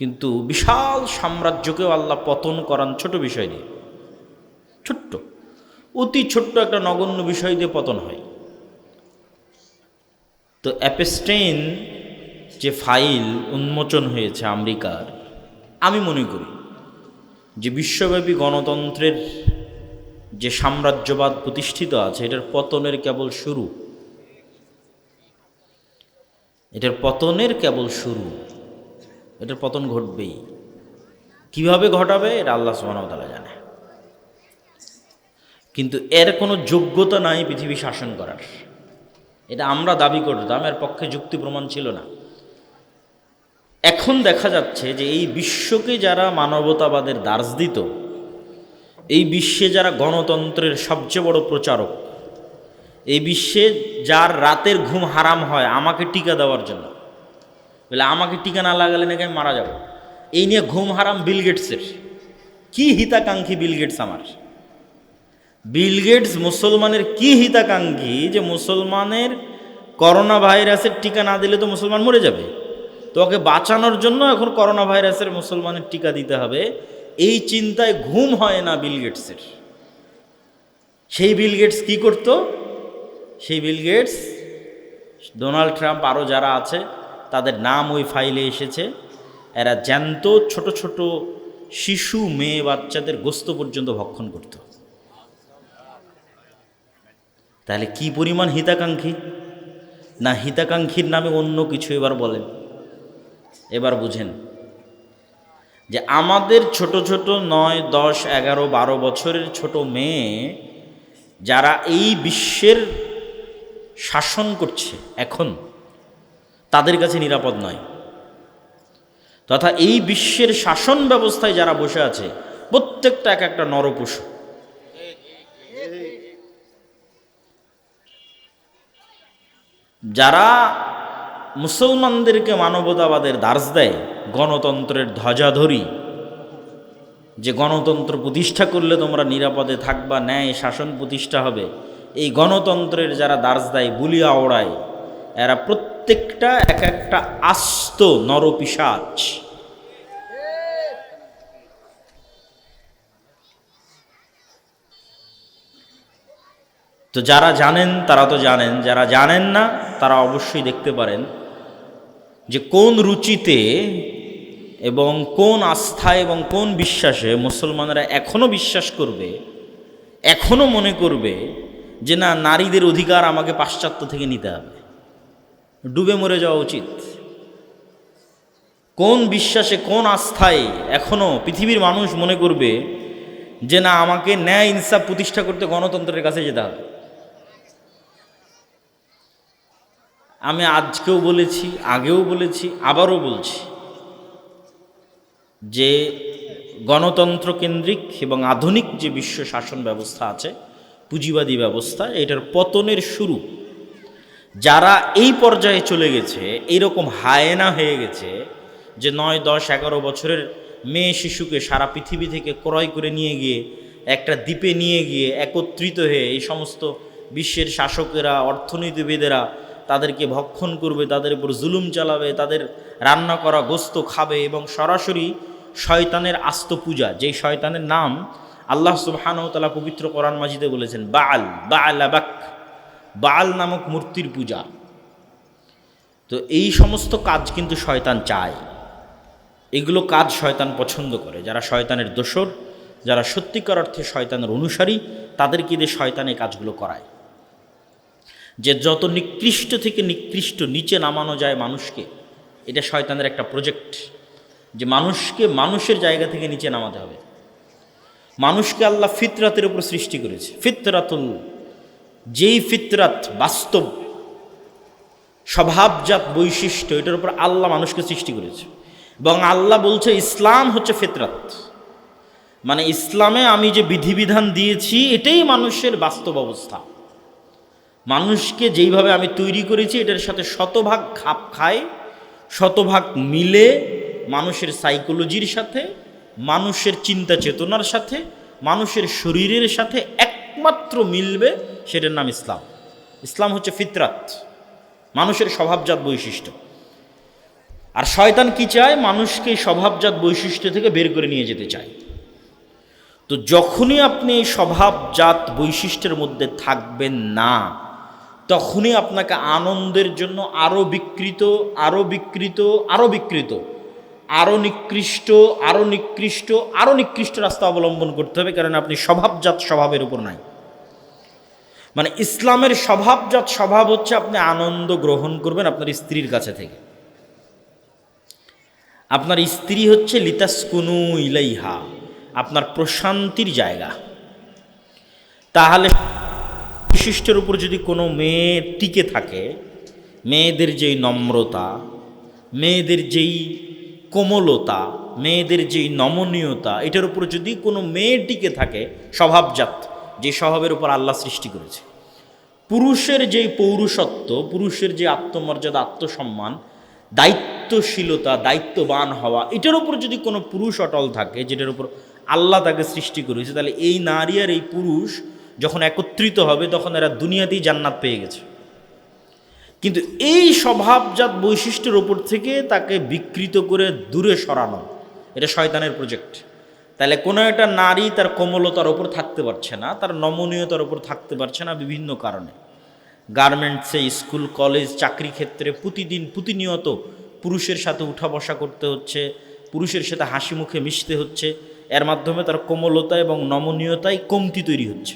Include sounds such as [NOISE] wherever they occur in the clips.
কিন্তু বিশাল সাম্রাজ্যকেও আল্লাহ পতন করান ছোট বিষয় দিয়ে ছোট্ট। অতি ছোট্ট একটা নগণ্য বিষয় দিয়ে পতন হয়। তো অ্যাপেস্টেইন যে ফাইল উন্মোচন হয়েছে আমেরিকার, আমি মনে করি যে বিশ্বব্যাপী গণতন্ত্রের যে সাম্রাজ্যবাদ প্রতিষ্ঠিত আছে, এটার পতনের কেবল শুরু। এটার পতনের কেবল শুরু। এটার পতন ঘটবেই। কীভাবে ঘটাবে, এটা আল্লাহ সুবাহতালা জানে। কিন্তু এর কোনো যোগ্যতা নাই পৃথিবী শাসন করার। এটা আমরা দাবি করতাম, এর পক্ষে যুক্তি প্রমাণ ছিল না। এখন দেখা যাচ্ছে যে এই বিশ্বকে যারা মানবতাবাদের দার্স দিত, এই বিশ্বে যারা গণতন্ত্রের সবচেয়ে বড় প্রচারক, এই বিশ্বে যার রাতের ঘুম হারাম হয়, আমাকে টিকা দেওয়ার জন্য। বলে, আমাকে টিকা না লাগালে নাকি আমি মারা যাব? এই নিয়ে ঘুম হারাম বিল গেটসের। কি হিতাকাঙ্ক্ষী বিল গেটস আমার? বিল গেটস মুসলমানের কি হিতাকাঙ্ক্ষী যে মুসলমানের করোনা ভাইরাসের টিকা না দিলে তো মুসলমান মরে যাবে? তো ওকে বাঁচানোর জন্য এখন করোনা ভাইরাসের মুসলমানের টিকা দিতে হবে। এই চিন্তায় ঘুম হয় না বিল গেটসের। সেই বিল গেটস কি করত? সেই বিল গেটস, ডোনাল্ড ট্রাম্প আরও যারা আছে তাদের নাম ওই ফাইলে এসেছে। এরা জ্যান্ত, ছোট ছোট শিশু, মেয়ে, বাচ্চাদের গোস্ত পর্যন্ত ভক্ষণ করত। তাহলে কি পরিমাণ হিতাকাঙ্ক্ষী? না, হিতাকাঙ্ক্ষীর নামে অন্য কিছু এবার বলেন। এবার বুঝেন যে আমাদের ছোট ছোট নয়, দশ, এগারো, বারো বছরের ছোট মেয়ে যারা এই বিশ্বের শাসন করছে এখন তাদের কাছে নিরাপদ নয়। তথা এই বিশ্বের শাসন ব্যবস্থায় যারা বসে আছে, প্রত্যেকটা এক একটা নরপশু। যারা মুসলমানদেরকে মানবতাবাদের দার্স দেয়, গণতন্ত্রের ধ্বজাধরি, যে গণতন্ত্র প্রতিষ্ঠা করলে তোমরা নিরাপদে থাকবা, ন্যায় শাসন প্রতিষ্ঠা হবে, এই গণতন্ত্রের যারা দার্স দেয়, বুলিয়া ওড়ায়, এরা প্রত্যেকটা এক একটা আস্ত নরপিসাচ তো যারা জানেন, তারা তো জানেন। যারা জানেন না, তারা অবশ্যই দেখতে পারেন যে কোন রুচিতে এবং কোন আস্থায় এবং কোন বিশ্বাসে মুসলমানরা এখনও বিশ্বাস করবে এখনও মনে করবে যে না, নারীদের অধিকার আমাকে পাশ্চাত্য থেকে নিতে হবে। ডুবে মরে যাওয়া উচিত। কোন বিশ্বাসে কোন আস্থায় এখনও পৃথিবীর মানুষ মনে করবে যে না, আমাকে ন্যায় ইনসাফ প্রতিষ্ঠা করতে গণতন্ত্রের কাছে যেতে হবে। আমি আজকেও বলেছি, আগেও বলেছি, আবারও বলছি যে গণতন্ত্র কেন্দ্রিক এবং আধুনিক যে বিশ্ব শাসন ব্যবস্থা আছে, পুঁজিবাদী ব্যবস্থা, এটার পতনের শুরু যারা এই পর্যায়ে চলে গেছে এইরকম হায়না হয়ে গেছে যে নয়, দশ, এগারো বছরের মেয়ে শিশুকে সারা পৃথিবী থেকে ক্রয় করে নিয়ে গিয়ে, একটা দ্বীপে নিয়ে গিয়ে একত্রিত হয়ে এই সমস্ত বিশ্বের শাসকেরা, অর্থনীতিবিদেরা তাদেরকে ভক্ষণ করবে, তাদের উপর জুলুম চালাবে, তাদের রান্না করা গোস্ত খাবে এবং সরাসরি শয়তানের আস্ত পূজা, যেই শয়তানের নাম আল্লাহ সুবাহানতালা পবিত্র কোরআন মাজিদে বলেছেন বাল বাল আবাক বাল নামক মূর্তির পূজা। তো এই সমস্ত কাজ কিন্তু শয়তান চায়। এগুলো কাজ শয়তান পছন্দ করে। যারা শয়তানের দোসর যারা সত্যিকার অর্থে শয়তানের অনুসারী তাদেরকে দিয়ে শয়তান এই কাজগুলো করায়? যে যত নিকৃষ্ট থেকে নিকৃষ্ট নিচে নামানো যায় মানুষকে, এটা শয়তানের একটা প্রজেক্ট যে মানুষকে মানুষের জায়গা থেকে নিচে নামাতে হবে। মানুষকে আল্লাহ ফিতরাতের উপর সৃষ্টি করেছে। ফিতরাতুল যেই ফিতরাত বাস্তব স্বভাবজাত বৈশিষ্ট্য, এটার উপর আল্লাহ মানুষকে সৃষ্টি করেছে। এবং আল্লাহ বলছে, ইসলাম হচ্ছে ফিতরাত। মানে ইসলামে আমি যে বিধিবিধান দিয়েছি, এটাই মানুষের বাস্তব অবস্থা। মানুষকে যেইভাবে আমি তৈরি করেছি, এটার সাথে শতভাগ খাপ খায়, শতভাগ মিলে মানুষের সাইকোলজির সাথে, মানুষের চিন্তা চেতনার সাথে, মানুষের শরীরের সাথে একমাত্র মিলবে সেটার নাম ইসলাম। ইসলাম হচ্ছে ফিতরাত, মানুষের স্বভাবজাত বৈশিষ্ট্য। আর শয়তান কি চায়? মানুষকে স্বভাবজাত বৈশিষ্ট্য থেকে বের করে নিয়ে যেতে চায়। তো যখনই আপনি এই স্বভাবজাত বৈশিষ্ট্যের মধ্যে থাকবেন না, তখনই আপনাকে আনন্দের জন্য আরও বিকৃত আরও বিকৃত আরও বিকৃত আরও নিকৃষ্ট আরও নিকৃষ্ট আরও নিকৃষ্ট রাস্তা অবলম্বন করতে হবে, কারণ আপনি স্বভাবজাত স্বভাবের উপর নাই। মানে ইসলামের স্বভাবজাত স্বভাব হচ্ছে আপনি আনন্দ গ্রহণ করবেন আপনার স্ত্রীর কাছে থেকে। আপনার স্ত্রী হচ্ছে লিতাসকুনু ইলাইহা, আপনার প্রশান্তির জায়গা। তাহলে বিশিষ্টের উপর যদি কোনো মেয়ে টিকে থাকে, মেয়েদের যেই নম্রতা, মেয়েদের যেই কোমলতা, মেয়েদের যেই নমনীয়তা, এটার উপর যদি কোনো মেয়ে টিকে থাকে, স্বভাবজাত যে স্বভাবের উপর আল্লাহ সৃষ্টি করেছে। পুরুষের যেই পৌরুষত্ব, পুরুষের যে আত্মমর্যাদা, আত্মসম্মান, দায়িত্বশীলতা, দায়িত্ববান হওয়া, এটার উপর যদি কোনো পুরুষ অটল থাকে, যেটার উপর আল্লাহ তাকে সৃষ্টি করেছে, তাহলে এই নারী আর এই পুরুষ যখন একত্রিত হবে, তখন এরা দুনিয়াতেই জান্নাত পেয়ে গেছে। কিন্তু এই স্বভাবজাত বৈশিষ্ট্যের ওপর থেকে তাকে বিকৃত করে দূরে সরানো, এটা শয়তানের প্রজেক্ট তাহলে কোনো একটা নারী তার কোমলতার ওপর থাকতে পারছে না, তার নমনীয়তার ওপর থাকতে পারছে না বিভিন্ন কারণে। গার্মেন্টসে, স্কুল, কলেজ, চাকরি ক্ষেত্রে প্রতিদিন প্রতিনিয়ত পুরুষের সাথে উঠা বসা করতে হচ্ছে, পুরুষের সাথে হাসি মুখে মিশতে হচ্ছে, এর মাধ্যমে তার কোমলতা এবং নমনীয়তায় কমতি তৈরি হচ্ছে।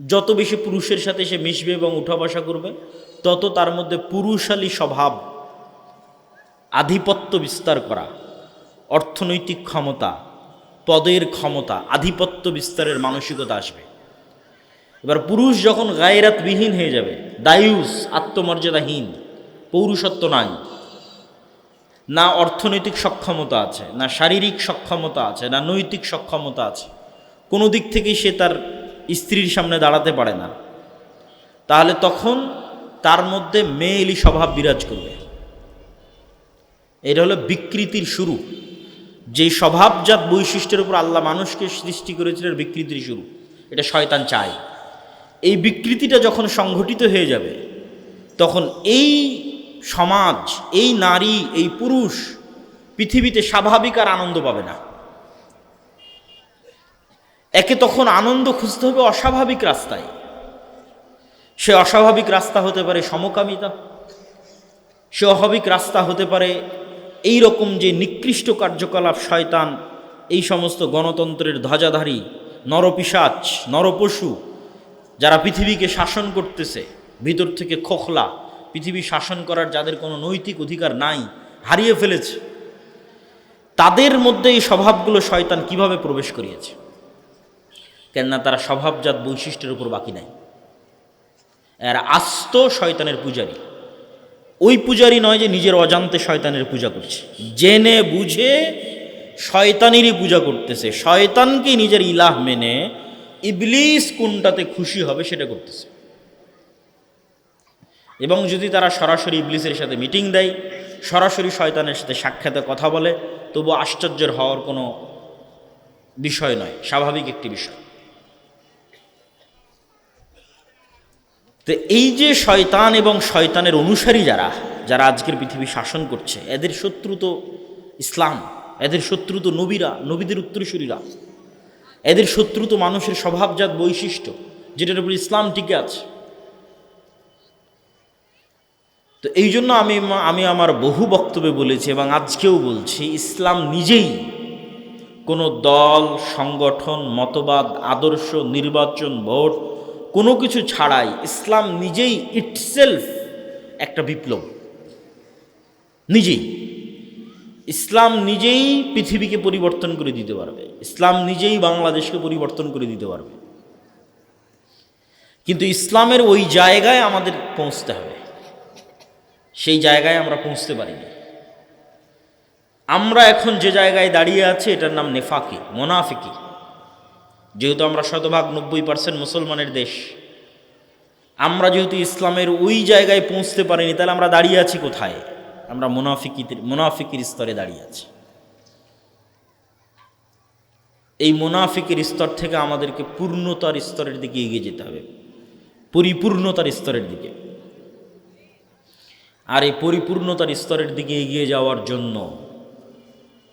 যত বেশি পুরুষের সাথে সে মিশবে এবং উঠা বসা করবে, তত তার মধ্যে পুরুষালী স্বভাব, আধিপত্য বিস্তার করা, অর্থনৈতিক ক্ষমতা পদের ক্ষমতা, আধিপত্য বিস্তারের মানসিকতা আসবে। এবার পুরুষ যখন গায়রাতবিহীন হয়ে যাবে, দায়ুস, আত্মমর্যাদাহীন, পৌরুষত্ব নাই। না অর্থনৈতিক সক্ষমতা আছে, না শারীরিক সক্ষমতা আছে, না নৈতিক সক্ষমতা আছে। কোনো দিক থেকেই সে তার স্ত্রীর সামনে দাঁড়াতে পারে না। তাহলে তখন তার মধ্যে মেয়েলি স্বভাব বিরাজ করবে। এটা হলো বিকৃতির শুরু। যেই স্বভাবজাত বৈশিষ্ট্যের উপর আল্লাহ মানুষকে সৃষ্টি করেছিলেন বিকৃতির শুরু, এটা শয়তান চায়। এই বিকৃতিটা যখন সংঘটিত হয়ে যাবে, তখন এই সমাজ, এই নারী, এই পুরুষ পৃথিবীতে স্বাভাবিক আর আনন্দ পাবে না। একে তখন আনন্দ খুঁজতে হবে অস্বাভাবিক রাস্তায়। সে অস্বাভাবিক রাস্তা হতে পারে সমকামিতা, সে অস্বাভাবিক রাস্তা হতে পারে এই রকম যে নিকৃষ্ট কার্যকলাপ শয়তান, এই সমস্ত গণতন্ত্রের ধ্বজাধারী নরপিসাচ নরপশু, যারা পৃথিবীকে শাসন করতেছে, ভিতর থেকে খোখলা, পৃথিবী শাসন করার যাদের কোনো নৈতিক অধিকার নাই, হারিয়ে ফেলেছে, তাদের মধ্যে এই স্বভাবগুলো শয়তান কীভাবে প্রবেশ করিয়েছে? কেননা তারা স্বভাবজাত বৈশিষ্ট্যের উপর বাকি নাই। এরা আস্ত শয়তানের পূজারী। ওই পূজারই নয় যে নিজের অজান্তে শয়তানের পূজা করছে। জেনে বুঝে শয়তানেরই পূজা করতেছে। শয়তানকে নিজের ইলাহ মেনে ইবলিস কোনটাতে খুশি হবে সেটা করতেছে। এবং যদি তারা সরাসরি ইবলিসের সাথে মিটিং দেয়, সরাসরি শয়তানের সাথে সাক্ষাতে কথা বলে, তবু আশ্চর্যের হওয়ার কোনো বিষয় নয়, স্বাভাবিক একটি বিষয়। তো এই যে শয়তান এবং শয়তানের অনুসারী যারা যারা আজকের পৃথিবী শাসন করছে, এদের শত্রু তো ইসলাম, এদের শত্রু তো নবীরা, নবীদের উত্তরসূরীরা। এদের শত্রু তো মানুষের স্বভাবজাত বৈশিষ্ট্য, যেটার উপর ইসলাম টিকে আছে। তো এই জন্য আমি আমি আমার বহু বক্তব্যে বলেছি এবং আজকেও বলছি, ইসলাম নিজেই কোনো দল, সংগঠন, মতবাদ, আদর্শ, নির্বাচন, ভোট কোনো কিছু ছাড়াই ইসলাম নিজেই ইটসেলফ একটা বিপ্লব। নিজেই। ইসলাম নিজেই পৃথিবীকে পরিবর্তন করে দিতে পারবে। ইসলাম নিজেই বাংলাদেশকে পরিবর্তন করে দিতে পারবে। কিন্তু ইসলামের ওই জায়গায় আমাদের পৌঁছতে হবে। সেই জায়গায় আমরা পৌঁছতে পারিনি। আমরা এখন যে জায়গায় দাঁড়িয়ে আছি, এটার নাম নেফাকি, মোনাফিকি। যেহেতু আমরা শতভাগ নব্বই পার্সেন্ট মুসলমানের দেশ, আমরা যেহেতু ইসলামের ওই জায়গায় পৌঁছতে পারিনি, তাহলে আমরা দাঁড়িয়ে আছি কোথায়? আমরা মুনাফিকি মুনাফিকির স্তরে দাঁড়িয়ে আছি। এই মুনাফিকের স্তর থেকে আমাদেরকে পূর্ণতার স্তরের দিকে এগিয়ে যেতে হবে। পরিপূর্ণতার স্তরের দিকে। আর এই পরিপূর্ণতার স্তরের দিকে এগিয়ে যাওয়ার জন্য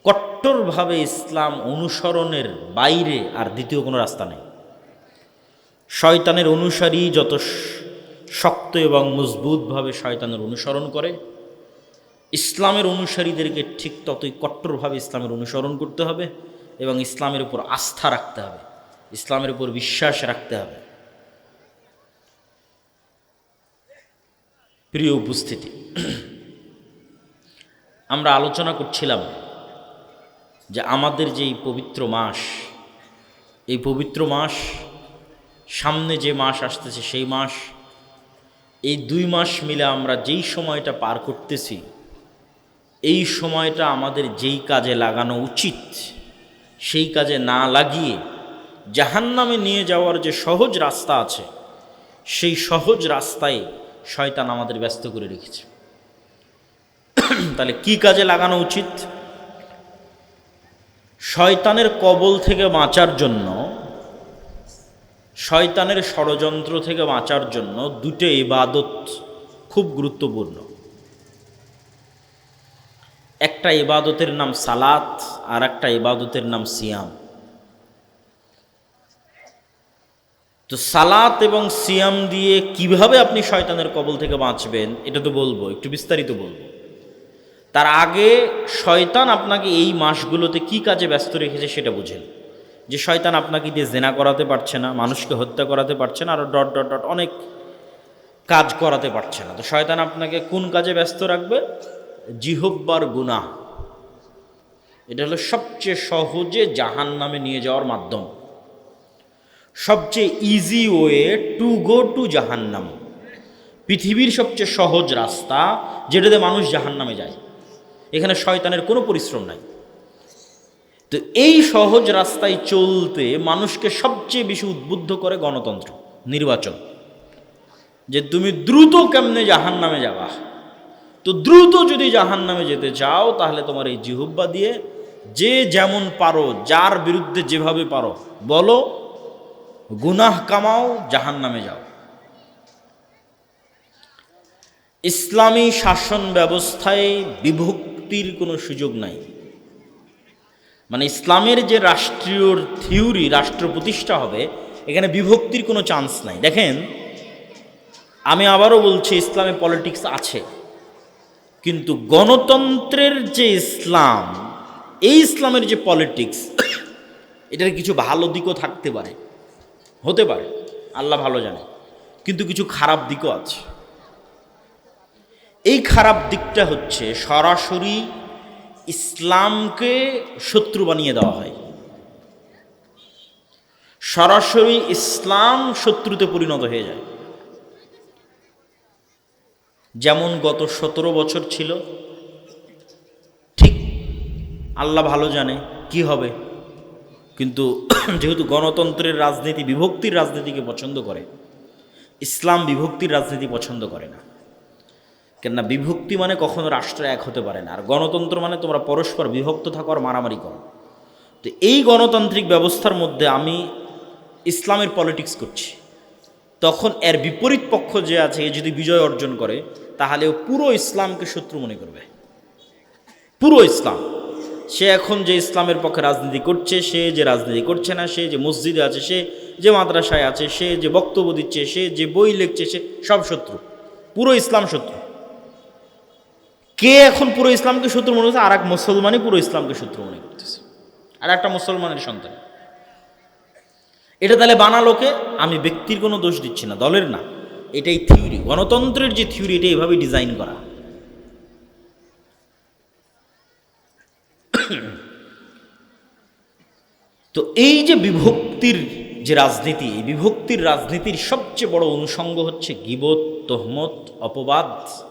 কট্টরভাবে ইসলাম অনুসরণের বাইরে আর দ্বিতীয় কোনো রাস্তা নেই। শয়তানের অনুসারী যত শক্ত এবং মজবুতভাবে শয়তানের অনুসরণ করে, ইসলামের অনুসারীদেরকে ঠিক ততই কট্টরভাবে ইসলামের অনুসরণ করতে হবে এবং ইসলামের উপর আস্থা রাখতে হবে, ইসলামের উপর বিশ্বাস রাখতে হবে। প্রিয় উপস্থিতি, আমরা আলোচনা করছিলাম যে আমাদের যেই পবিত্র মাস, এই পবিত্র মাস, সামনে যে মাস আসতেছে সেই মাস, এই দুই মাস মিলে আমরা যেই সময়টা পার করতেছি, এই সময়টা আমাদের যেই কাজে লাগানো উচিত, সেই কাজে না লাগিয়ে জাহান্নামে নিয়ে যাওয়ার যে সহজ রাস্তা আছে, সেই সহজ রাস্তায় শয়তান আমাদের ব্যস্ত করে রেখেছে। তাহলে কি কাজে লাগানো উচিত? শয়তানের কবল থেকে বাঁচার জন্য, শয়তানের ষড়যন্ত্র থেকে বাঁচার জন্য দুটো ইবাদত খুব গুরুত্বপূর্ণ। একটা ইবাদতের নাম সালাত আর একটা ইবাদতের নাম সিয়াম। তো সালাত এবং সিয়াম দিয়ে কীভাবে আপনি শয়তানের কবল থেকে বাঁচবেন, এটা তো বলব, একটু বিস্তারিত বলব। তার আগে শয়তান আপনাকে এই মাসগুলোতে কি কাজে ব্যস্ত রেখেছে সেটা বুঝেন। যে শয়তান আপনাকে দিয়ে জেনা করাতে পারছে না, মানুষকে হত্যা করাতে পারছে না আরও ডট ডট ডট অনেক কাজ করাতে পারছে না। তো শয়তান আপনাকে কোন কাজে ব্যস্ত রাখবে? জিহব্বার গুনাহ। এটা হলো সবচেয়ে সহজে জাহান নামে নিয়ে যাওয়ার মাধ্যম। সবচেয়ে easy way to go to জাহান্নাম। পৃথিবীর সবচেয়ে সহজ রাস্তা যেটাতে মানুষ জাহান নামে যায়। এখানে শয়তানের কোনো পরিশ্রম নাই। তো এই সহজ রাস্তায় চলতে মানুষকে সবচেয়ে বেশি উদ্বুদ্ধ করে গণতন্ত্র, নির্বাচন। যে তুমি দ্রুত কেমনে জাহান নামে যাবা? তো দ্রুত যদি জাহান নামে যেতে চাও, তাহলে তোমার এই জিহুব্বা দিয়ে যে যেমন পারো, যার বিরুদ্ধে যেভাবে পারো, বলো, গুনাহ কামাও জাহান নামে যাও। ইসলামী শাসন ব্যবস্থায় বিভক্তির কোনো সুযোগ নাই। মানে ইসলামের যে রাষ্ট্রীয় থিওরি, রাষ্ট্র প্রতিষ্ঠা হবে, এখানে বিভক্তির কোনো চান্স নাই। দেখেন, আমি আবারও বলছি, ইসলামে পলিটিক্স আছে, কিন্তু গণতন্ত্রের যে ইসলাম, এই ইসলামের যে পলিটিক্স, এটার কিছু ভালো দিকও থাকতে পারে। হতে পারে, আল্লাহ ভালো জানে, কিন্তু কিছু খারাপ দিকও আছে। এই খারাপ দিকটা হচ্ছে সরাসরি ইসলামকে শত্রু বানিয়ে দেওয়া হয়। সরাসরি ইসলাম শত্রুতে পরিণত হয়ে যায়। যেমন গত সতেরো বছর ছিল, ঠিক আল্লাহ ভালো জানে কি হবে, কিন্তু [CLEARS THROAT] যেহেতু গণতন্ত্রের রাজনীতি, বিভক্তির রাজনীতিকে পছন্দ করে, ইসলাম বিভক্তির রাজনীতি পছন্দ করে না। কেননা বিভক্তি মানে কখনো রাষ্ট্র এক হতে পারে না। আর গণতন্ত্র মানে তোমরা পরস্পর বিভক্ত থাকো আর মারামারি করো। তো এই গণতান্ত্রিক ব্যবস্থার মধ্যে আমি ইসলামের পলিটিক্স করছি। তখন এর বিপরীত পক্ষ যে আছে, এ যদি বিজয় অর্জন করে, তাহলে ও পুরো ইসলামকে শত্রু মনে করবে। পুরো ইসলাম। সে এখন যে ইসলামের পক্ষে রাজনীতি করছে, সে যে রাজনীতি করছে না, সে যে মসজিদে আছে, সে যে মাদ্রাসায় আছে, সে যে বক্তব্য দিচ্ছে, সে যে বই লিখছে, সে সব শত্রু। পুরো ইসলাম শত্রু। কে এখন পুরো ইসলামকে শত্রু মনে করছে? আর এক মুসলমানই পুরো ইসলামকে শত্রু মনে করতেছে। আর একটা মুসলমানের সন্তান। এটা তাহলে বানালোকে আমি ব্যক্তির কোনো দোষ দিচ্ছি না, দলের না। এটাই থিওরি গণতন্ত্রের যে থিওরি এটা এভাবে ডিজাইন করা। [COUGHS] তো এই যে বিভক্তির যে রাজনীতি, এই বিভক্তির রাজনীতির সবচেয়ে বড় অনুষঙ্গ হচ্ছে গিবত, তহমত, অপবাদ।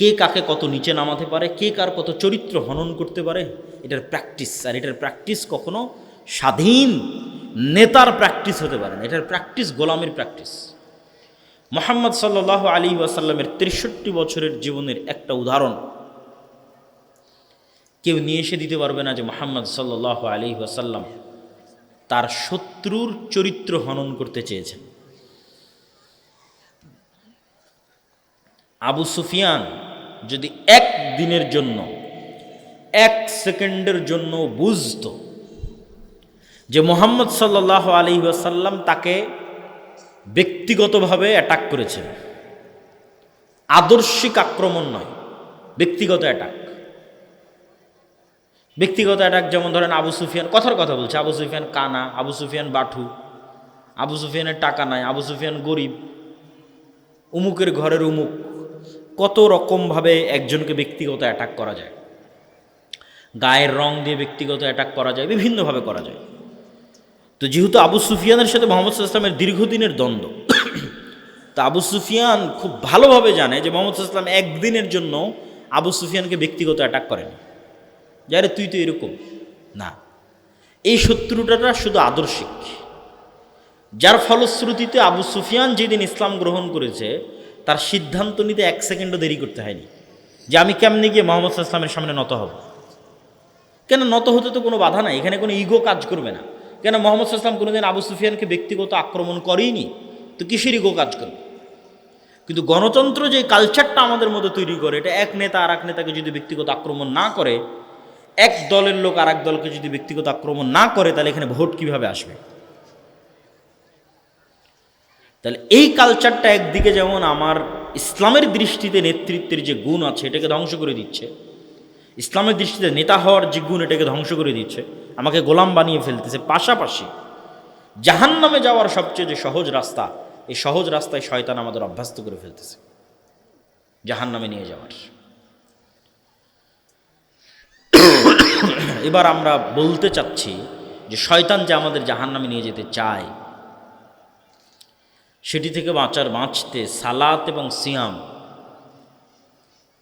কে কাকে কত নিচে নামাতে পারে, কে কার কত চরিত্র হনন করতে পারে, এটার প্র্যাকটিস আর এটার প্র্যাকটিস কখনো স্বাধীন নেতার প্র্যাকটিস হতে পারে না, এটার প্র্যাকটিস গোলামের প্র্যাকটিস মোহাম্মদ সাল্লাহ আলী ওয়াসাল্লামের তেষট্টি বছরের জীবনের একটা উদাহরণ। কেউ নিয়ে এসে দিতে পারবে না যে মোহাম্মদ সাল্লাহ আলী ওয়াসাল্লাম তার শত্রুর চরিত্র হনন করতে চেয়েছেন। আবু সুফিয়ান যদি এক দিনের জন্য, এক সেকেন্ডের জন্য বুঝত যে মোহাম্মদ সাল্লাহ আলী আসাল্লাম তাকে ব্যক্তিগতভাবে অ্যাটাক করেছেন আদর্শিক আক্রমণ নয়, ব্যক্তিগত অ্যাটাক ব্যক্তিগত অ্যাটাক যেমন ধরেন আবু সুফিয়ান, কথার কথা বলছে, আবু সুফিয়ান কানা, আবু সুফিয়ান বাঠু, আবু সুফিয়ানের টাকা নাই, আবু সুফিয়ান গরিব, উমুকের ঘরের উমুক। কত রকমভাবে একজনকে ব্যক্তিগত অ্যাটাক করা যায়? গায়ের রং দিয়ে ব্যক্তিগত অ্যাটাক করা যায়, বিভিন্নভাবে করা যায়। তো যেহেতু আবু সুফিয়ানের সাথে মোহাম্মদ ইসলামের দীর্ঘদিনের দ্বন্দ্ব, তা আবু সুফিয়ান খুব ভালোভাবে জানে যে মোহাম্মদ ইসলাম একদিনের জন্য আবু সুফিয়ানকে ব্যক্তিগত অ্যাটাক করেনি। যারে তুই তো এরকম। না। এই শত্রুটা শুধু আদর্শিক। যার ফলশ্রুতিতে আবু সুফিয়ান যেদিন ইসলাম গ্রহণ করেছে তার সিদ্ধান্ত নিতে এক সেকেন্ডও দেরি করতে হয়নি যে আমি কেমনি গিয়ে মোহাম্মদ ইসলামের সামনে নত হব। কেন নত হতে তো কোনো বাধা নাই? এখানে কোনো ইগো কাজ করবে না। কেন মোহাম্মদ ইসলাম কোনোদিন আবু সুফিয়ানকে ব্যক্তিগত আক্রমণ করেইনি? তো কিসের ইগো কাজ করবে? কিন্তু গণতন্ত্র যে কালচারটা আমাদের মধ্যে তৈরি করে, এটা এক নেতা আর এক নেতাকে যদি ব্যক্তিগত আক্রমণ না করে, এক দলের লোক আর এক দলকে যদি ব্যক্তিগত আক্রমণ না করে, তাহলে এখানে ভোট কীভাবে আসবে? তাহলে এই কালচারটা একদিকে যেমন আমার ইসলামের দৃষ্টিতে নেতৃত্বের যে গুণ আছে, এটাকে ধ্বংস করে দিচ্ছে। ইসলামের দৃষ্টিতে নেতা হওয়ার যে গুণ, এটাকে ধ্বংস করে দিচ্ছে। আমাকে গোলাম বানিয়ে ফেলতেছে। পাশাপাশি জাহান নামে যাওয়ার সবচেয়ে যে সহজ রাস্তা, এই সহজ রাস্তায় শয়তান আমাদের অভ্যস্ত করে ফেলতেছে। জাহান নামে নিয়ে যাওয়ার। এবার আমরা বলতে চাচ্ছি যে শয়তান যে আমাদের জাহান নামে নিয়ে যেতে চায় সেটি থেকে বাঁচার বাঁচতে সালাত এবং সিয়াম,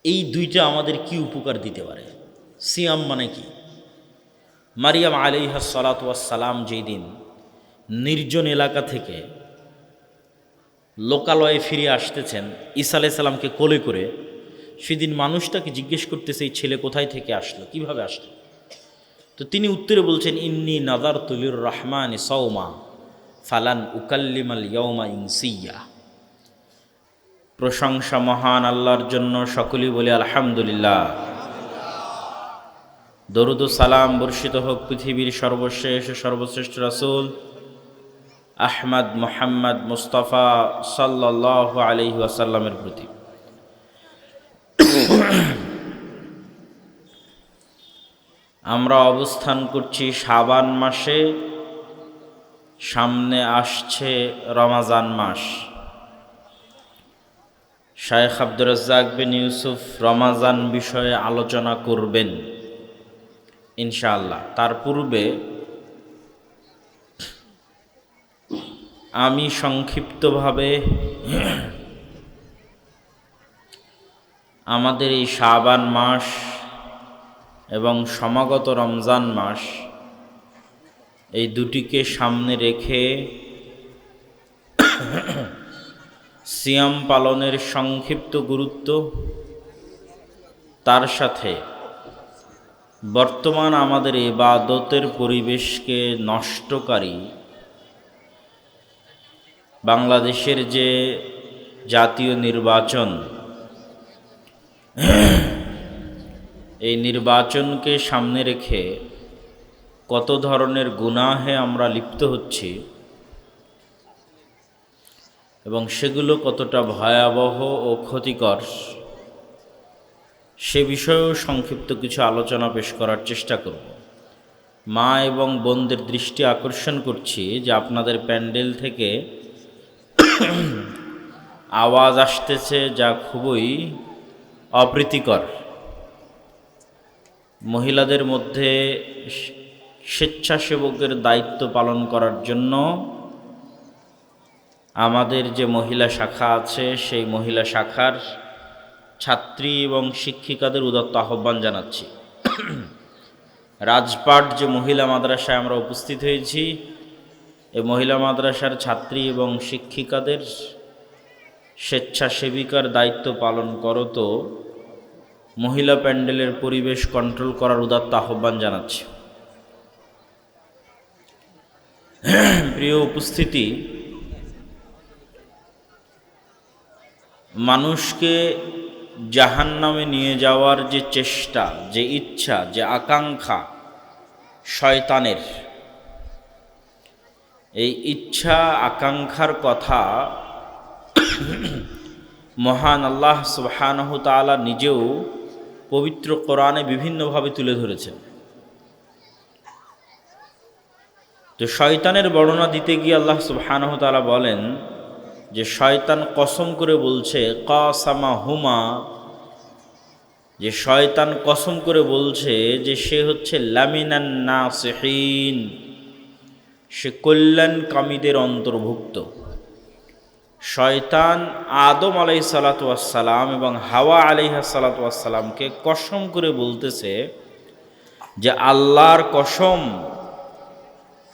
এই দুইটা আমাদের কি উপকার দিতে পারে? সিয়াম মানে কি? মারিয়াম আলিহা সালাতাম যেই দিন নির্জন এলাকা থেকে লোকালয়ে ফিরে আসতেছেন, ঈসা আলাই সাল্লামকে কোলে করে, সেদিন মানুষ তাকে জিজ্ঞেস করতেছে, এই ছেলে কোথায় থেকে আসলো? কীভাবে আসলো? তো তিনি উত্তরে বলছেন, ইন্নি নাদার তুলির রহমান সৌমা ফালান উকাল্লিমাল ইয়ৌমা ইনসিয়া। প্রশংসা মহান আল্লাহর জন্য সকলেই বলে আলহামদুলিল্লাহ। দরুদ সালাম বর্ষিত হোক পৃথিবীর সর্বশেষ সর্বশ্রেষ্ঠ রাসুল আহমদ মোহাম্মদ মুস্তফা সাল্লাহ আলহি আসাল্লামের প্রতি। আমরা অবস্থান করছি সাবান মাসে সামনে আসছে রমাজান মাস। শায়েখ আব্দুর রাজ্জাক বিন ইউসুফ রমাজান বিষয়ে আলোচনা করবেন, ইনশাআল্লাহ। তার পূর্বে আমি সংক্ষিপ্তভাবে আমাদের এই শাবান মাস এবং সমাগত রমজান মাস এই দুটিকে সামনে রেখে সিয়াম পালনের সংক্ষিপ্ত গুরুত্ব, তার সাথে বর্তমান আমাদের এবাদতের পরিবেশকে নষ্টকারী বাংলাদেশের যে জাতীয় নির্বাচন, এই নির্বাচনকে সামনে রেখে কত ধরনের গুনাহে আমরা লিপ্ত হচ্ছি এবং সেগুলো কতটা ভয়াবহ ও ক্ষতিকর, সে বিষয়েও সংক্ষিপ্ত কিছু আলোচনা পেশ করার চেষ্টা করব। মা এবং বোনদের দৃষ্টি আকর্ষণ করছি যে আপনাদের প্যান্ডেল থেকে আওয়াজ আসতেছে যা খুবই অপ্রীতিকর। মহিলাদের মধ্যে স্বেচ্ছাসেবকের দায়িত্ব পালন করার জন্য আমাদের যে মহিলা শাখা আছে, সেই মহিলা শাখার ছাত্রী এবং শিক্ষিকাদের উদত্ত আহ্বান জানাচ্ছি। রাজপাট যে মহিলা মাদ্রাসায় আমরা উপস্থিত হয়েছি এই মহিলা মাদ্রাসার ছাত্রী এবং শিক্ষিকাদের স্বেচ্ছাসেবিকার দায়িত্ব পালন করো তো মহিলা প্যান্ডেলের পরিবেশ কন্ট্রোল করার উদাত্ত আহ্বান জানাচ্ছি। প্রিয় উপস্থিতি, মানুষকে জাহান নামে নিয়ে যাওয়ার যে চেষ্টা, যে ইচ্ছা, যে আকাঙ্ক্ষা শয়তানের, এই ইচ্ছা, আকাঙ্ক্ষার কথা মহান আল্লাহ সুবহানহ তাআলা নিজেও পবিত্র কোরআনে বিভিন্নভাবে তুলে ধরেছেন। তো শয়তানের বর্ণনা দিতে গিয়ে আল্লাহ সুবহানহ তাআলা বলেন যে শয়তান কসম করে বলছে, কাসামা হুমা। যে শয়তান কসম করে বলছে যে সে হচ্ছে লামিনান নাসিহিন। সে কল্যাণকামীদের অন্তর্ভুক্ত। শয়তান আদম আলাই সালাতাম এবং হাওয়া আলাইহা সালাতামকে কসম করে বলতেছে যে আল্লাহর কসম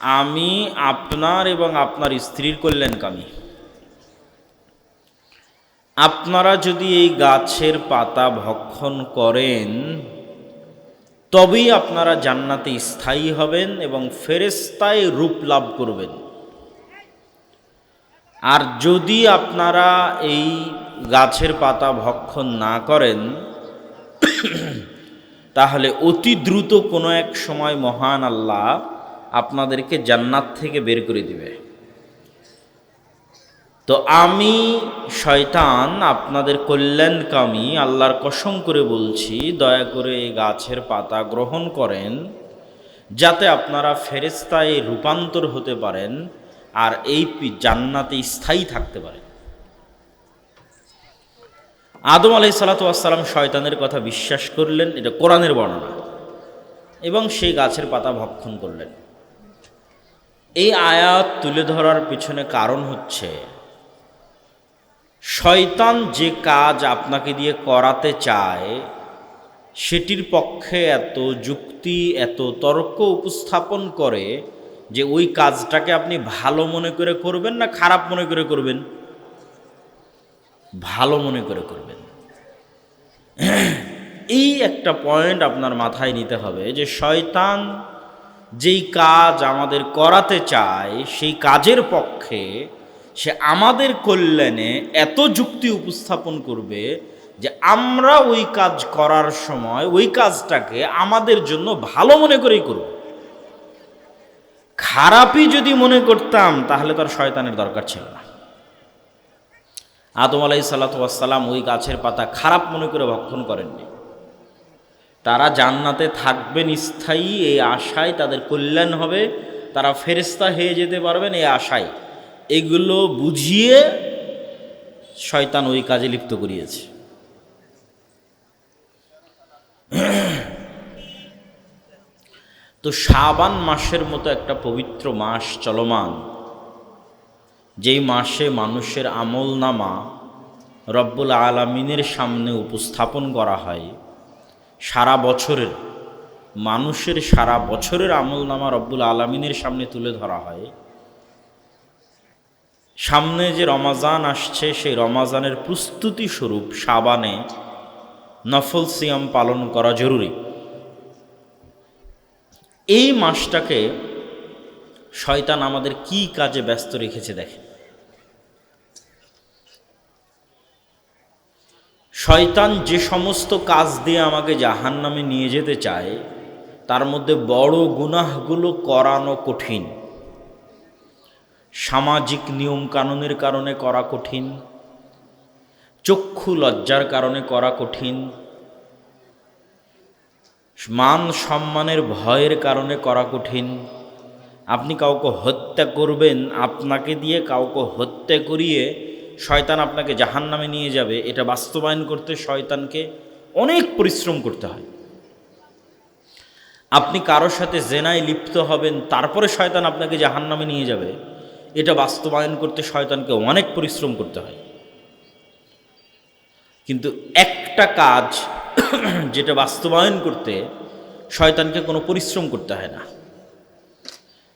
আমি আপনার এবং আপনার স্ত্রীর কল্যাণকামী। আপনারা যদি এই গাছের পাতা ভক্ষণ করেন, তবেই আপনারা জান্নাতে স্থায়ী হবেন এবং ফেরেস্তায় রূপ লাভ করবেন। আর যদি আপনারা এই গাছের পাতা ভক্ষণ না করেন, তাহলে অতি দ্রুত কোনো এক সময় মহান আল্লাহ আপনাদেরকে জান্নাত থেকে বের করে দিবে। তো আমি শয়তান, আপনাদের কল্যাণকামী, আল্লাহর কসম করে বলছি, দয়া করে এই গাছের পাতা গ্রহণ করেন, যাতে আপনারা ফেরেস্তায় রূপান্তর হতে পারেন আর এই জান্নাতে স্থায়ী থাকতে পারেন। আদম আলাই সালাতাম শয়তানের কথা বিশ্বাস করলেন, এটা কোরআনের বর্ণনা। এবং সেই গাছের পাতা ভক্ষণ করলেন। এই আয়াত তুলে ধরার পিছনে কারণ হচ্ছে, শয়তান যে কাজ আপনাকে দিয়ে করাতে চায়, সেটির পক্ষে এত যুক্তি, এত তর্ক উপস্থাপন করে যে ওই কাজটাকে আপনি ভালো মনে করে করবেন না খারাপ মনে করে করবেন? ভালো মনে করে করবেন। এই একটা পয়েন্ট আপনার মাথায় নিতে হবে যে শয়তান যেই কাজ আমাদের করাতে চায়, সেই কাজের পক্ষে সে আমাদের কল্যাণে এত যুক্তি উপস্থাপন করবে যে আমরা ওই কাজ করার সময় ওই কাজটাকে আমাদের জন্য ভালো মনে করেই করব। খারাপই যদি মনে করতাম, তাহলে তার শয়তানের দরকার ছিল না। আদম আলাই সাল্লাতাম ওই গাছের পাতা খারাপ মনে করে ভক্ষণ করেননি। তারা জান্নাতে থাকবেন স্থায়ী এই আশায় তাদের কল্যাণ হবে। তারা ফেরিস্তা হয়ে যেতে পারবেন এই আশায়। এগুলো বুঝিয়ে শয়তান ওই কাজে লিপ্ত করিয়েছে। তো শাবান মাসের মতো একটা পবিত্র মাস চলমান। যেই মাসে মানুষের আমল নামা রব্বুল আলমিনের সামনে উপস্থাপন করা হয় সারা বছরের, মানুষের সারা বছরের আমল নামা রব্বুল আলমিনের সামনে তুলে ধরা হয়। সামনে যে রমাজান আসছে, সেই রমাজানের প্রস্তুতি স্বরূপ সাবানে নফল সিয়াম পালন করা জরুরি। এই মাসটাকে শয়তান আমাদের কি কাজে ব্যস্ত রেখেছে দেখে শয়তান যে সমস্ত কাজ দিয়ে আমাকে জাহান নামে নিয়ে যেতে চায়, তার মধ্যে বড় গুনাহগুলো করানো কঠিন। সামাজিক নিয়ম কানুনের কারণে করা কঠিন। চক্ষু লজ্জার কারণে করা কঠিন। মান সম্মানের ভয়ের কারণে করা কঠিন। আপনি কাউকে হত্যা করবেন, আপনাকে দিয়ে কাউকে হত্যা করিয়ে শয়তান আপনাকে জাহান নামে নিয়ে যাবে। এটা বাস্তবায়ন করতে শয়তানকে অনেক পরিশ্রম করতে হয়। আপনি কারোর সাথে জেনায় লিপ্ত হবেন, তারপরে শয়তান আপনাকে জাহান নামে নিয়ে যাবে। এটা বাস্তবায়ন করতে শয়তানকে অনেক পরিশ্রম করতে হয়। কিন্তু একটা কাজ [CLEARS THROAT] যেটা বাস্তবায়ন করতে শয়তানকে কোনো পরিশ্রম করতে হয় না।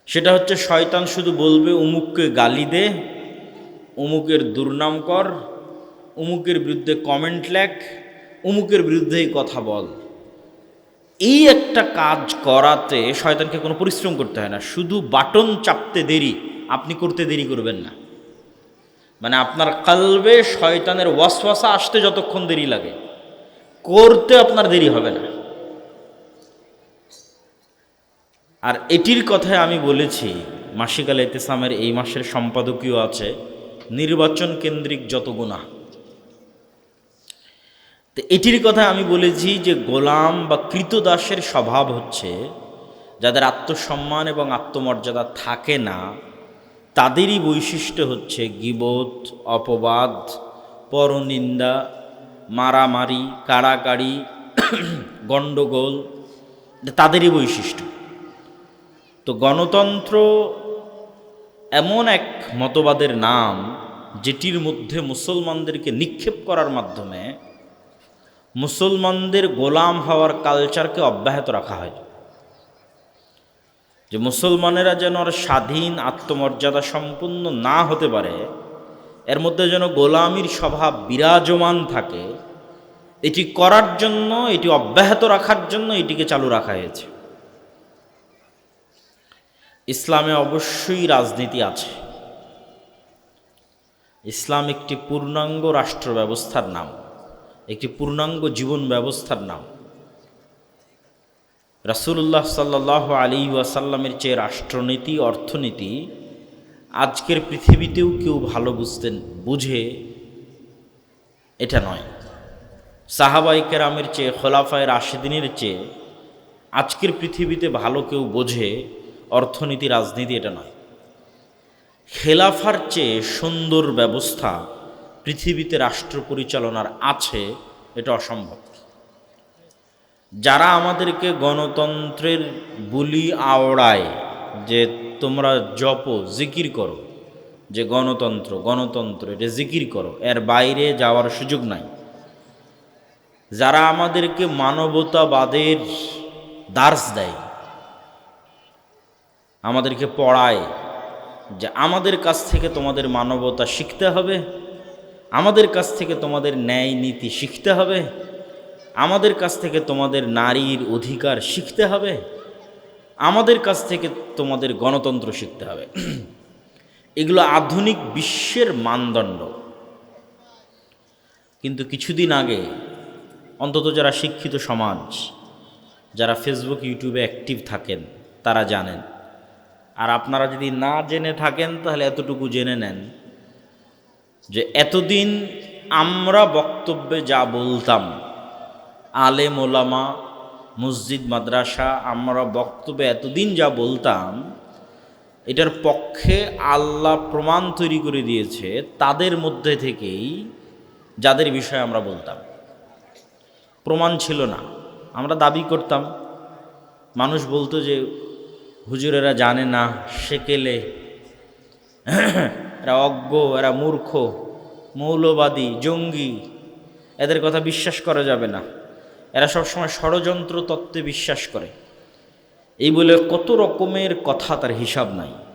সেটা হচ্ছে শয়তান শুধু বলবে উমুককে গালি দে উমুকের দুর্নাম কর, উমুকের বিরুদ্ধে কমেন্ট লেখ অমুকের বিরুদ্ধেই কথা বল। এই একটা কাজ করাতে শয়তানকে কোনো পরিশ্রম করতে হয় না। শুধু বাটন চাপতে দেরি, আপনি করতে দেরি করবেন না। মানে আপনার কালবে শয়তানের ওয়াসওয়াসা আসতে যতক্ষণ দেরি লাগে। করতে আপনার দেরি হবে না। আর এটির কথায় আমি বলেছি মাসিকাল এতেসামের এই মাসের সম্পাদকীয় আছে নির্বাচন কেন্দ্রিক যত গুণা। তো এটির কথা আমি বলেছি যে গোলাম বা কৃতদাসের স্বভাব হচ্ছে, যাদের আত্মসম্মান এবং আত্মমর্যাদা থাকে না, তাদেরই বৈশিষ্ট্য হচ্ছে গিবোধ অপবাদ, পরনিন্দা, মারামারি, কাড়াকাড়ি, [CLEARS THROAT] গণ্ডগোল, তাদেরই বৈশিষ্ট্য। তো গণতন্ত্র এমন এক মতবাদের নাম যেটির মধ্যে মুসলমানদেরকে নিক্ষেপ করার মাধ্যমে মুসলমানদের গোলাম হওয়ার কালচারকে অব্যাহত রাখা হয়। যে মুসলমানেরা যেন আর স্বাধীন, আত্মমর্যাদা সম্পন্ন না হতে পারে, এর মধ্যে যেন গোলামির স্বভাব বিরাজমান থাকে, এটি করার জন্য, এটি অব্যাহত রাখার জন্য এটিকে চালু রাখা হয়েছে। ইসলামে অবশ্যই রাজনীতি আছে। ইসলাম একটি পূর্ণাঙ্গ রাষ্ট্র ব্যবস্থার নাম, একটি পূর্ণাঙ্গ জীবন ব্যবস্থার নাম। রাসুল্লাহ সাল্লাহ আলী ওয়াসাল্লামের চেয়ে রাষ্ট্রনীতি, অর্থনীতি আজকের পৃথিবীতেও কেউ ভালো বুঝতেন বুঝে এটা নয়। সাহাবাই কেরামের চেয়ে, খোলাফায় রাশেদিনের চেয়ে আজকের পৃথিবীতে ভালো কেউ বোঝে অর্থনীতি, রাজনীতি এটা নয়। খেলাফার চেয়ে সুন্দর ব্যবস্থা পৃথিবীতে রাষ্ট্র পরিচালনার আছে, এটা অসম্ভব। যারা আমাদেরকে গণতন্ত্রের বুলি আওড়ায় যে তোমরা জপ, জিকির করো, যে গণতন্ত্র গণতন্ত্র, এটা জিকির করো, এর বাইরে যাওয়ার সুযোগ নাই। যারা আমাদেরকে মানবতাবাদের দার্স দেয় আমাদেরকে পড়ায় যে আমাদের কাছ থেকে তোমাদের মানবতা শিখতে হবে, আমাদের কাছ থেকে তোমাদের ন্যায় নীতি শিখতে হবে, আমাদের কাছ থেকে তোমাদের নারীর অধিকার শিখতে হবে, আমাদের কাছ থেকে তোমাদের গণতন্ত্র শিখতে হবে। [CLEARS THROAT] এগুলো আধুনিক বিশ্বের মানদণ্ড। কিন্তু কিছুদিন আগে অন্তত যারা শিক্ষিত সমাজ, যারা ফেসবুক ইউটিউবে অ্যাক্টিভ থাকেন, তারা জানেন আর আপনারা যদি না জেনে থাকেন, তাহলে এতটুকু জেনে নেন যে এতদিন আমরা বক্তব্যে যা বলতাম আলে মোলামা মসজিদ, মাদ্রাসা, আমরা বক্তব্যে এতদিন যা বলতাম, এটার পক্ষে আল্লাহ প্রমাণ তৈরি করে দিয়েছে তাদের মধ্যে থেকেই যাদের বিষয়ে আমরা বলতাম। প্রমাণ ছিল না। আমরা দাবি করতাম। মানুষ বলতো যে হুজুরেরা জানে না, সেকেলে। এরা অজ্ঞ, এরা মূর্খ, মৌলবাদী, জঙ্গি। এদের কথা বিশ্বাস করা যাবে না। এরা সবসময় ষড়যন্ত্র তত্ত্বে বিশ্বাস করে। এই বলে কত রকমের কথা তার হিসাব নাই।